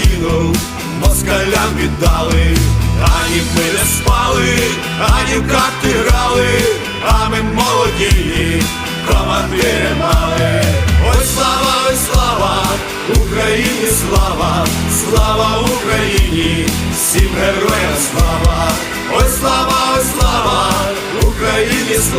Україну москалям віддали, ані ми не спали, ані в карти грали, а ми молоді, командири мали. Ой, слава, ой, слава, Україні слава, слава Україні, всім героям слава, ой, слава, ой, слава, Україні слава.